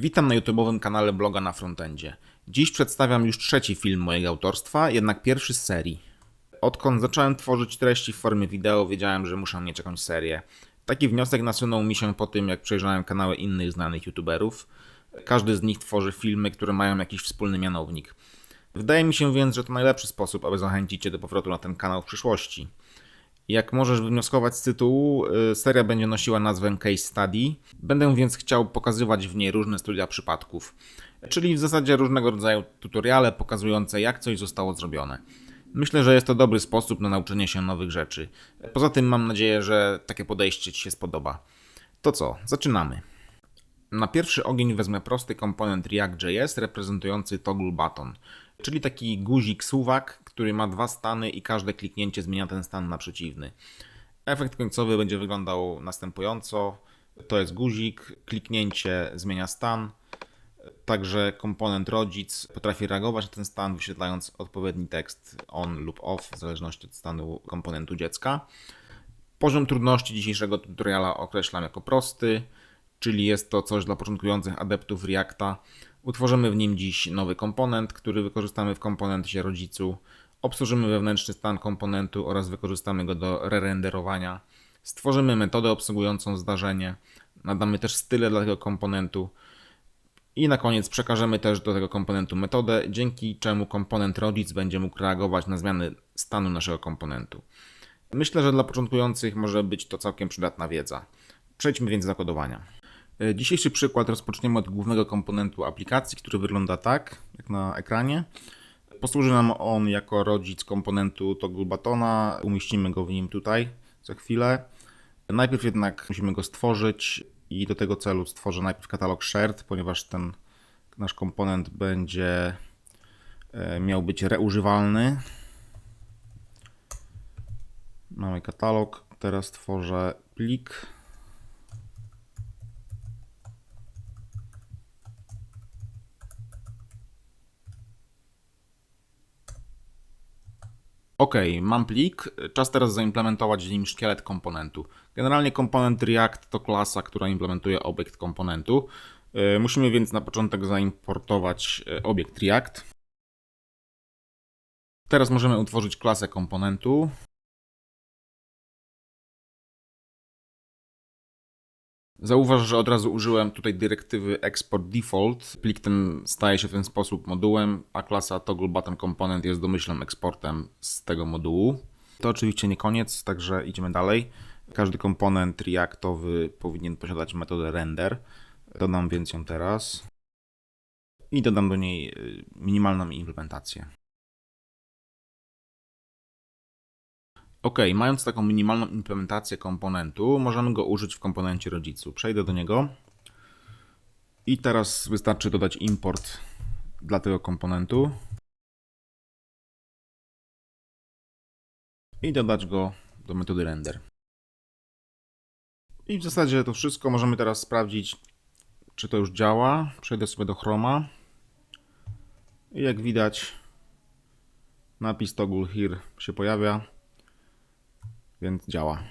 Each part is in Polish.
Witam na YouTube'owym kanale bloga na frontendzie. Dziś przedstawiam już trzeci film mojego autorstwa, jednak pierwszy z serii. Odkąd zacząłem tworzyć treści w formie wideo, wiedziałem, że muszę mieć jakąś serię. Taki wniosek nasunął mi się po tym, jak przejrzałem kanały innych znanych YouTuberów. Każdy z nich tworzy filmy, które mają jakiś wspólny mianownik. Wydaje mi się więc, że to najlepszy sposób, aby zachęcić Cię do powrotu na ten kanał w przyszłości. Jak możesz wywnioskować z tytułu, y, seria będzie nosiła nazwę Case Study. Będę więc chciał pokazywać w niej różne studia przypadków, czyli w zasadzie różnego rodzaju tutoriale pokazujące, jak coś zostało zrobione. Myślę, że jest to dobry sposób na nauczenie się nowych rzeczy. Poza tym mam nadzieję, że takie podejście Ci się spodoba. To co, zaczynamy. Na pierwszy ogień wezmę prosty komponent React.js reprezentujący toggle button, czyli taki guzik suwak, który ma dwa stany i każde kliknięcie zmienia ten stan na przeciwny. Efekt końcowy będzie wyglądał następująco. To jest guzik, kliknięcie zmienia stan. Także komponent rodzic potrafi reagować na ten stan, wyświetlając odpowiedni tekst on lub off, w zależności od stanu komponentu dziecka. Poziom trudności dzisiejszego tutoriala określam jako prosty, czyli jest to coś dla początkujących adeptów Reacta. Utworzymy w nim dziś nowy komponent, który wykorzystamy w komponencie rodzicu. Obsłużymy wewnętrzny stan komponentu oraz wykorzystamy go do re-renderowania. Stworzymy metodę obsługującą zdarzenie. Nadamy też style dla tego komponentu. I na koniec przekażemy też do tego komponentu metodę, dzięki czemu komponent rodzic będzie mógł reagować na zmiany stanu naszego komponentu. Myślę, że dla początkujących może być to całkiem przydatna wiedza. Przejdźmy więc do kodowania. E, Dzisiejszy przykład rozpoczniemy od głównego komponentu aplikacji, który wygląda tak, jak na ekranie. Posłuży nam on jako rodzic komponentu toggle buttona. Umieścimy go w nim tutaj za chwilę. Najpierw jednak musimy go stworzyć i do tego celu stworzę najpierw katalog shared, ponieważ ten nasz komponent będzie e, miał być reużywalny. Mamy katalog, teraz tworzę plik. Ok, mam plik. Czas teraz zaimplementować w nim szkielet komponentu. Generalnie komponent React to klasa, która implementuje obiekt komponentu. Yy, Musimy więc na początek zaimportować yy, obiekt React. Teraz możemy utworzyć klasę komponentu. Zauważ, że od razu użyłem tutaj dyrektywy export default. Plik ten staje się w ten sposób modułem, a klasa toggle button component jest domyślnym eksportem z tego modułu. To oczywiście nie koniec, także idziemy dalej. Każdy komponent reactowy powinien posiadać metodę render. Dodam więc ją teraz i dodam do niej y, minimalną implementację. Ok, mając taką minimalną implementację komponentu, możemy go użyć w komponencie rodzicu. Przejdę do niego i teraz wystarczy dodać import dla tego komponentu i dodać go do metody render. I w zasadzie to wszystko. Możemy teraz sprawdzić, czy to już działa. Przejdę sobie do Chroma i jak widać napis toggle here się pojawia więc działa.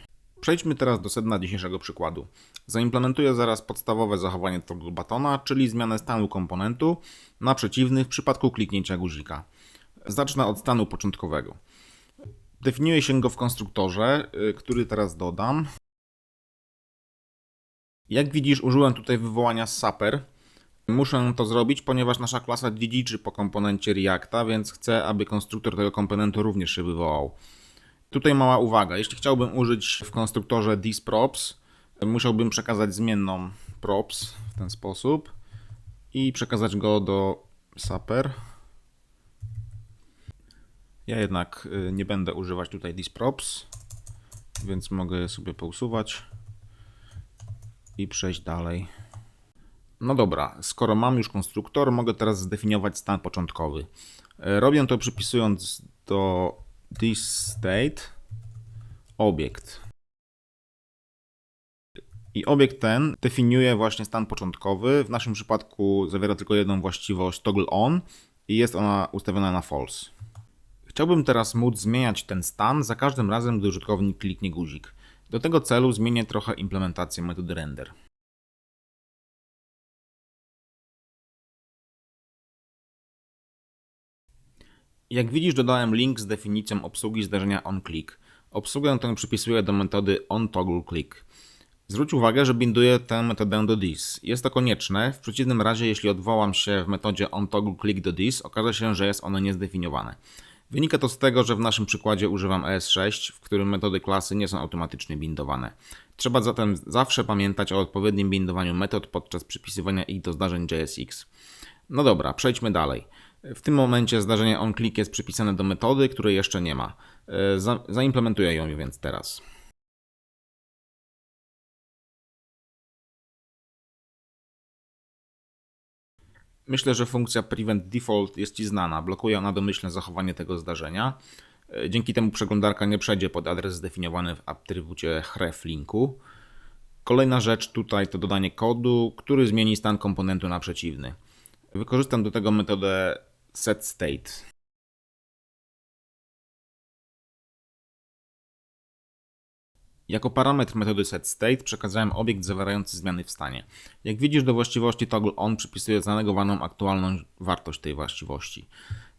Przejdźmy teraz do sedna dzisiejszego przykładu. Zaimplementuję zaraz podstawowe zachowanie toggle buttona, czyli zmianę stanu komponentu na przeciwny w przypadku kliknięcia guzika. Zacznę od stanu początkowego. Definiuje się go w konstruktorze, y, który teraz dodam. Jak widzisz, użyłem tutaj wywołania Saper. Muszę to zrobić, ponieważ nasza klasa dziedziczy po komponencie Reacta, więc chcę, aby konstruktor tego komponentu również się wywołał. Tutaj mała uwaga. Jeśli chciałbym użyć w konstruktorze thisProps, musiałbym przekazać zmienną props w ten sposób i przekazać go do Saper. Ja jednak y, nie będę używać tutaj thisProps, więc mogę je sobie pousuwać i przejść dalej. No dobra, skoro mam już konstruktor, mogę teraz zdefiniować stan początkowy. Y, Robię to przypisując do this state obiekt. I obiekt ten definiuje właśnie stan początkowy. W naszym przypadku zawiera tylko jedną właściwość toggle on i jest ona ustawiona na false. Chciałbym teraz móc zmieniać ten stan za każdym razem, gdy użytkownik kliknie guzik. Do tego celu zmienię trochę implementację metody render. Jak widzisz, dodałem link z definicją obsługi zdarzenia onClick. Obsługę tę przypisuję do metody onToggleClick. Zwróć uwagę, że binduję tę metodę do this. Jest to konieczne, w przeciwnym razie jeśli odwołam się w metodzie onToggleClick do this, okaże się, że jest ono niezdefiniowane. Wynika to z tego, że w naszym przykładzie używam ES6, w którym metody klasy nie są automatycznie bindowane. Trzeba zatem zawsze pamiętać o odpowiednim bindowaniu metod podczas przypisywania ich do zdarzeń JSX. No dobra, przejdźmy dalej. W tym momencie zdarzenie onClick jest przypisane do metody, której jeszcze nie ma. E, Za, zaimplementuję ją więc teraz. Myślę, że funkcja prevent default jest Ci znana. Blokuje ona domyślne zachowanie tego zdarzenia. E, Dzięki temu przeglądarka nie przejdzie pod adres zdefiniowany w atrybucie href linku. Kolejna rzecz tutaj to dodanie kodu, który zmieni stan komponentu na przeciwny. Wykorzystam do tego metodę setState. Jako parametr metody setState przekazałem obiekt zawierający zmiany w stanie. Jak widzisz, do właściwości toggle on przypisuje zanegowaną aktualną wartość tej właściwości.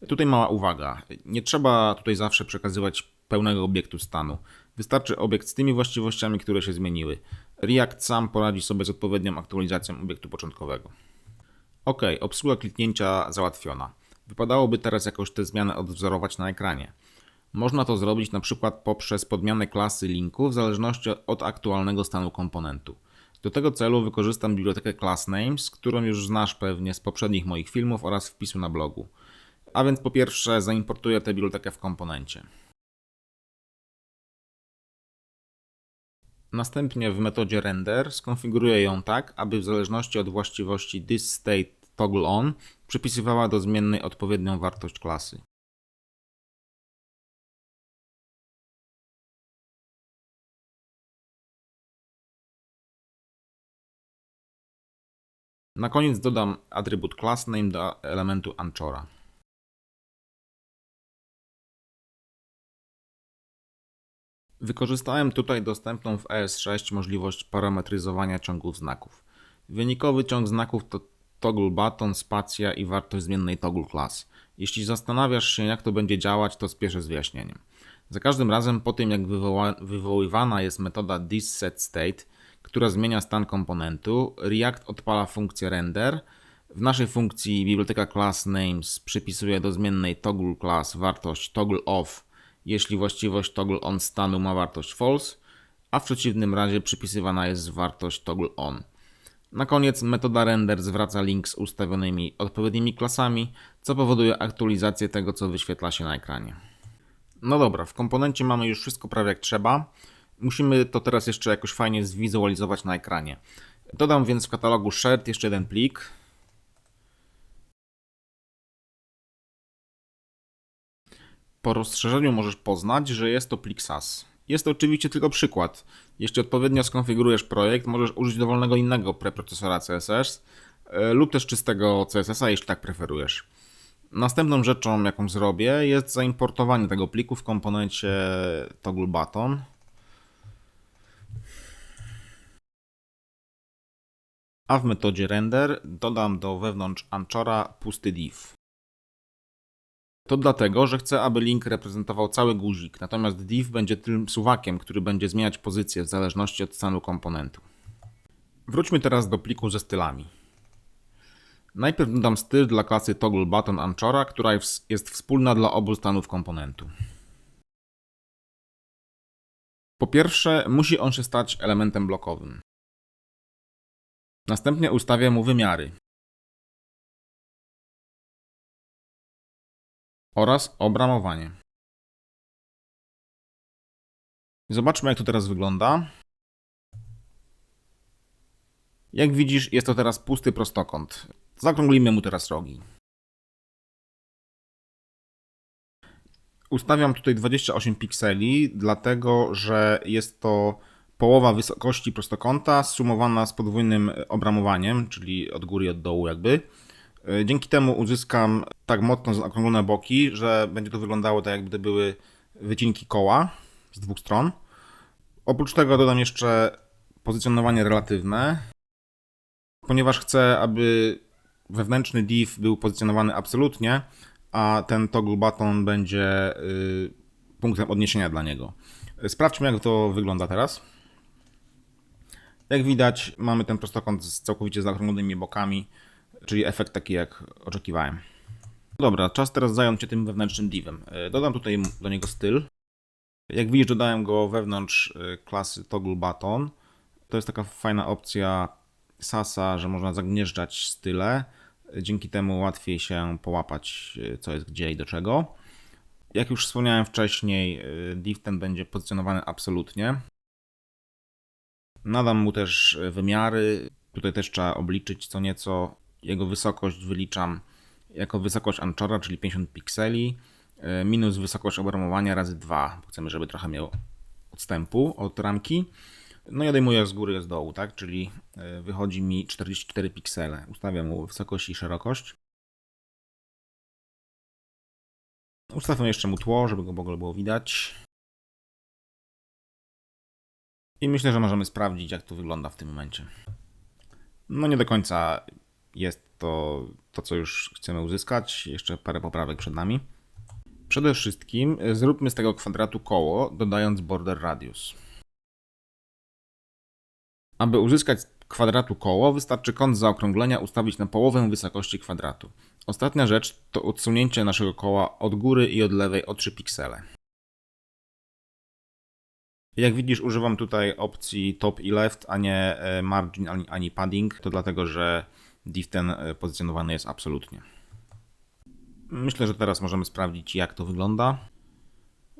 Tutaj mała uwaga. Nie trzeba tutaj zawsze przekazywać pełnego obiektu stanu. Wystarczy obiekt z tymi właściwościami, które się zmieniły. React sam poradzi sobie z odpowiednią aktualizacją obiektu początkowego. Ok, obsługa kliknięcia załatwiona. Wypadałoby teraz jakoś te zmiany odwzorować na ekranie. Można to zrobić na przykład poprzez podmianę klasy linku w zależności od aktualnego stanu komponentu. Do tego celu wykorzystam bibliotekę ClassNames, którą już znasz pewnie z poprzednich moich filmów oraz wpisu na blogu. A więc po pierwsze zaimportuję tę bibliotekę w komponencie. Następnie w metodzie render skonfiguruję ją tak, aby w zależności od właściwości thisState toggle on przypisywała do zmiennej odpowiednią wartość klasy. Na koniec dodam atrybut className do elementu Anchora. Wykorzystałem tutaj dostępną w ES6 możliwość parametryzowania ciągów znaków. Wynikowy ciąg znaków to toggle button, spacja i wartość zmiennej toggle class. Jeśli zastanawiasz się jak to będzie działać, to spieszę z wyjaśnieniem. Za każdym razem po tym jak wywoła- wywoływana jest metoda thisSetState, która zmienia stan komponentu, React odpala funkcję render. W naszej funkcji biblioteka classNames przypisuje do zmiennej toggle class wartość toggle off, jeśli właściwość toggle on stanu ma wartość false, a w przeciwnym razie przypisywana jest wartość toggle on. Na koniec metoda render zwraca link z ustawionymi odpowiednimi klasami, co powoduje aktualizację tego, co wyświetla się na ekranie. No dobra, w komponencie mamy już wszystko prawie jak trzeba. Musimy to teraz jeszcze jakoś fajnie zwizualizować na ekranie. Dodam więc w katalogu shared jeszcze jeden plik. Po rozszerzeniu możesz poznać, że jest to plik SAS. Jest to oczywiście tylko przykład. Jeśli odpowiednio skonfigurujesz projekt, możesz użyć dowolnego innego preprocesora CSS e, lub też czystego CSS-a, jeśli tak preferujesz. Następną rzeczą, jaką zrobię, jest zaimportowanie tego pliku w komponencie toggle button. A w metodzie render dodam do wewnątrz Anchora pusty div. To dlatego, że chcę, aby link reprezentował cały guzik, natomiast div będzie tym suwakiem, który będzie zmieniać pozycję w zależności od stanu komponentu. Wróćmy teraz do pliku ze stylami. Najpierw dodam styl dla klasy toggle button Anchora, która jest wspólna dla obu stanów komponentu. Po pierwsze, musi on się stać elementem blokowym. Następnie ustawię mu wymiary. Oraz obramowanie. Zobaczmy, jak to teraz wygląda. Jak widzisz, jest to teraz pusty prostokąt. Zaokrąglimy mu teraz rogi. Ustawiam tutaj 28 pikseli, dlatego że jest to połowa wysokości prostokąta sumowana z podwójnym obramowaniem, czyli od góry i od dołu jakby. Dzięki temu uzyskam tak mocno zaokrąglone boki, że będzie to wyglądało tak jakby to były wycinki koła z dwóch stron. Oprócz tego dodam jeszcze pozycjonowanie relatywne, ponieważ chcę, aby wewnętrzny div był pozycjonowany absolutnie, a ten toggle button będzie y, punktem odniesienia dla niego. Sprawdźmy, jak to wygląda teraz. Jak widać, mamy ten prostokąt z całkowicie zaokrąglonymi bokami, czyli efekt taki, jak oczekiwałem. Dobra, czas teraz zająć się tym wewnętrznym divem. Y, Dodam tutaj do niego styl. Jak widzisz, dodałem go wewnątrz y, klasy toggle button. To jest taka fajna opcja Sasa, że można zagnieżdżać style. Dzięki temu łatwiej się połapać, y, co jest gdzie i do czego. Jak już wspomniałem wcześniej, div ten będzie pozycjonowany absolutnie. Nadam mu też wymiary. Tutaj też trzeba obliczyć co nieco. Jego wysokość wyliczam jako wysokość Anchora, czyli 50 pikseli, y, minus wysokość obramowania razy 2. Chcemy, żeby trochę miał odstępu od ramki. No i odejmuję z góry, z dołu, tak? Czyli y, wychodzi mi 44 piksele. Ustawiam mu wysokość i szerokość. Ustawiam jeszcze mu tło, żeby go w ogóle było widać. I myślę, że możemy sprawdzić, jak to wygląda w tym momencie. No nie do końca jest to to, co już chcemy uzyskać. Jeszcze parę poprawek przed nami. Przede wszystkim zróbmy z tego kwadratu koło, dodając border radius. Aby uzyskać kwadratu koło, wystarczy kąt zaokrąglenia ustawić na połowę wysokości kwadratu. Ostatnia rzecz to odsunięcie naszego koła od góry i od lewej o 3 piksele. Jak widzisz, używam tutaj opcji top i left, a nie e, margin ani padding. To dlatego, że div ten e, pozycjonowany jest absolutnie. Myślę, że teraz możemy sprawdzić, jak to wygląda.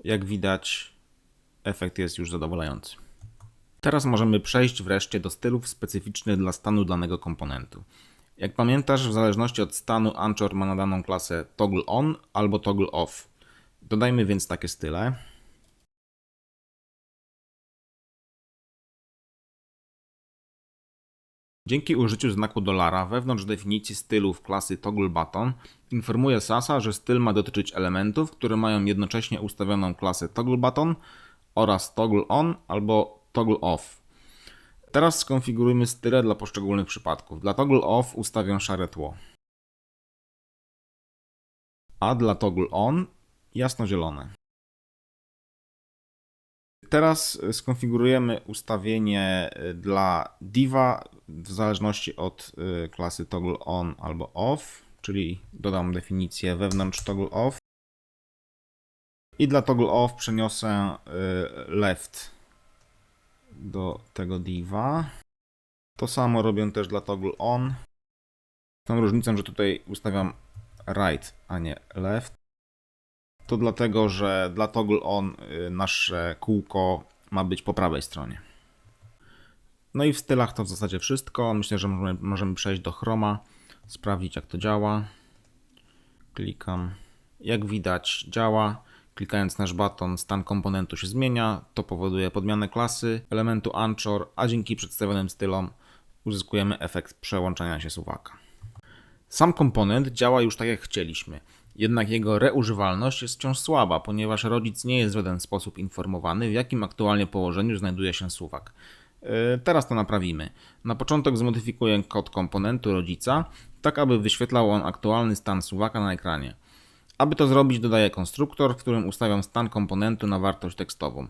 Jak widać, efekt jest już zadowalający. Teraz możemy przejść wreszcie do stylów specyficznych dla stanu danego komponentu. Jak pamiętasz, w zależności od stanu Anchor ma nadaną klasę toggle on albo toggle off. Dodajmy więc takie style. Dzięki użyciu znaku dolara wewnątrz definicji stylów klasy toggle button informuje Sasa, że styl ma dotyczyć elementów, które mają jednocześnie ustawioną klasę toggle button oraz toggle on albo toggle off. Teraz skonfigurujmy style dla poszczególnych przypadków. Dla toggle off ustawię szare tło. A dla toggle on jasno-zielone. Teraz skonfigurujemy ustawienie y, dla diva w zależności od y, klasy toggle on albo off, czyli dodam definicję wewnątrz toggle off. I dla toggle off przeniosę left do tego diva. To samo robię też dla toggle on. Tą różnicą, że tutaj ustawiam right, a nie left. To dlatego, że dla toggle on y, nasze kółko ma być po prawej stronie. No i w stylach to w zasadzie wszystko. Myślę, że możemy, możemy przejść do Chroma, sprawdzić jak to działa. Klikam. Jak widać działa. Klikając nasz baton stan komponentu się zmienia. To powoduje podmianę klasy elementu Anchor, a dzięki przedstawionym stylom uzyskujemy efekt przełączania się suwaka. Sam komponent działa już tak jak chcieliśmy. Jednak jego reużywalność jest wciąż słaba, ponieważ rodzic nie jest w żaden sposób informowany, w jakim aktualnie położeniu znajduje się suwak. Yy, Teraz to naprawimy. Na początek zmodyfikuję kod komponentu rodzica, tak aby wyświetlał on aktualny stan suwaka na ekranie. Aby to zrobić, dodaję konstruktor, w którym ustawiam stan komponentu na wartość tekstową.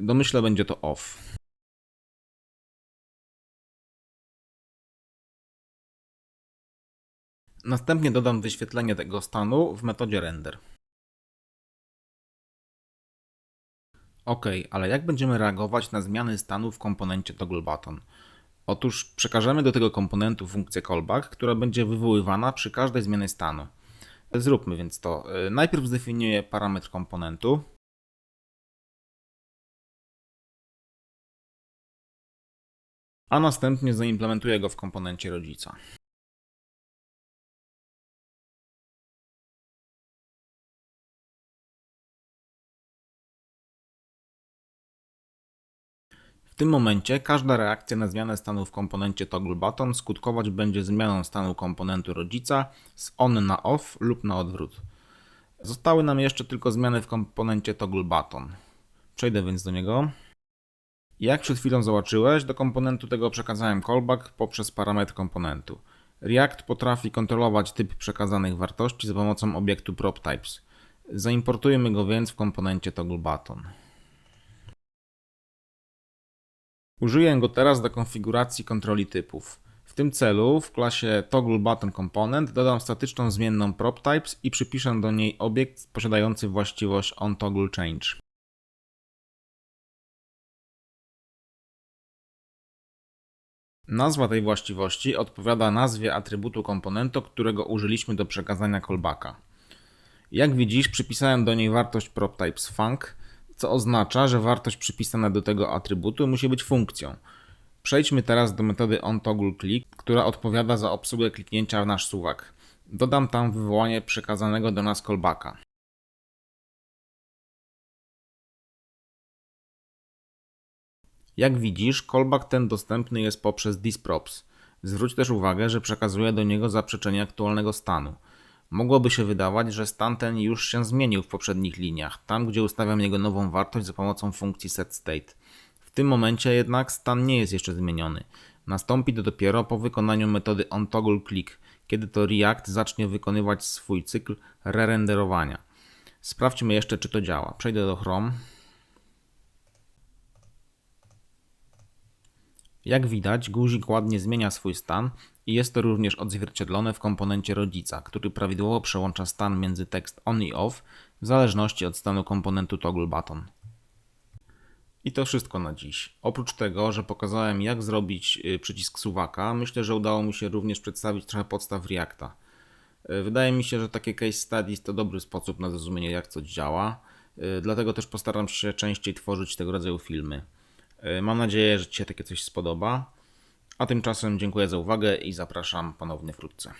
Domyślę będzie to off. Następnie dodam wyświetlenie tego stanu w metodzie render. Ok, ale jak będziemy reagować na zmiany stanu w komponencie toggle button? Otóż przekażemy do tego komponentu funkcję callback, która będzie wywoływana przy każdej zmianie stanu. Zróbmy więc to. Y, Najpierw zdefiniuję parametr komponentu. A następnie zaimplementuję go w komponencie rodzica. Tym momencie każda reakcja na zmianę stanu w komponencie toggle button skutkować będzie zmianą stanu komponentu rodzica z on na off lub na odwrót. Zostały nam jeszcze tylko zmiany w komponencie toggle button. Przejdę więc do niego. Jak przed chwilą zobaczyłeś, do komponentu tego przekazałem callback poprzez parametr komponentu. React potrafi kontrolować typ przekazanych wartości za pomocą obiektu PropTypes. Zaimportujemy go więc w komponencie ToggleButton. Użyję go teraz do konfiguracji kontroli typów. W tym celu w klasie ToggleButtonComponent dodam statyczną zmienną PropTypes i przypiszę do niej obiekt posiadający właściwość onToggleChange. Nazwa tej właściwości odpowiada nazwie atrybutu komponentu, którego użyliśmy do przekazania callbacka. Jak widzisz, przypisałem do niej wartość PropTypes func, co oznacza, że wartość przypisana do tego atrybutu musi być funkcją. Przejdźmy teraz do metody onToggleClick, która odpowiada za obsługę kliknięcia w nasz suwak. Dodam tam wywołanie przekazanego do nas callbacka. Jak widzisz, callback ten dostępny jest poprzez thisProps. Zwróć też uwagę, że przekazuje do niego zaprzeczenie aktualnego stanu. Mogłoby się wydawać, że stan ten już się zmienił w poprzednich liniach, tam gdzie ustawiam jego nową wartość za pomocą funkcji setState. W tym momencie jednak stan nie jest jeszcze zmieniony. Nastąpi to dopiero po wykonaniu metody onToggleClick, kiedy to React zacznie wykonywać swój cykl re-renderowania. Sprawdźmy jeszcze, czy to działa. Przejdę do Chrome. Jak widać, guzik ładnie zmienia swój stan i jest to również odzwierciedlone w komponencie rodzica, który prawidłowo przełącza stan między tekst on i off w zależności od stanu komponentu toggle button. I to wszystko na dziś. Oprócz tego, że pokazałem jak zrobić y, przycisk suwaka, myślę, że udało mi się również przedstawić trochę podstaw Reacta. Y, Wydaje mi się, że takie case studies to dobry sposób na zrozumienie jak coś działa, y, dlatego też postaram się częściej tworzyć tego rodzaju filmy. Mam nadzieję, że Ci się takie coś spodoba. A tymczasem dziękuję za uwagę i zapraszam ponownie wkrótce.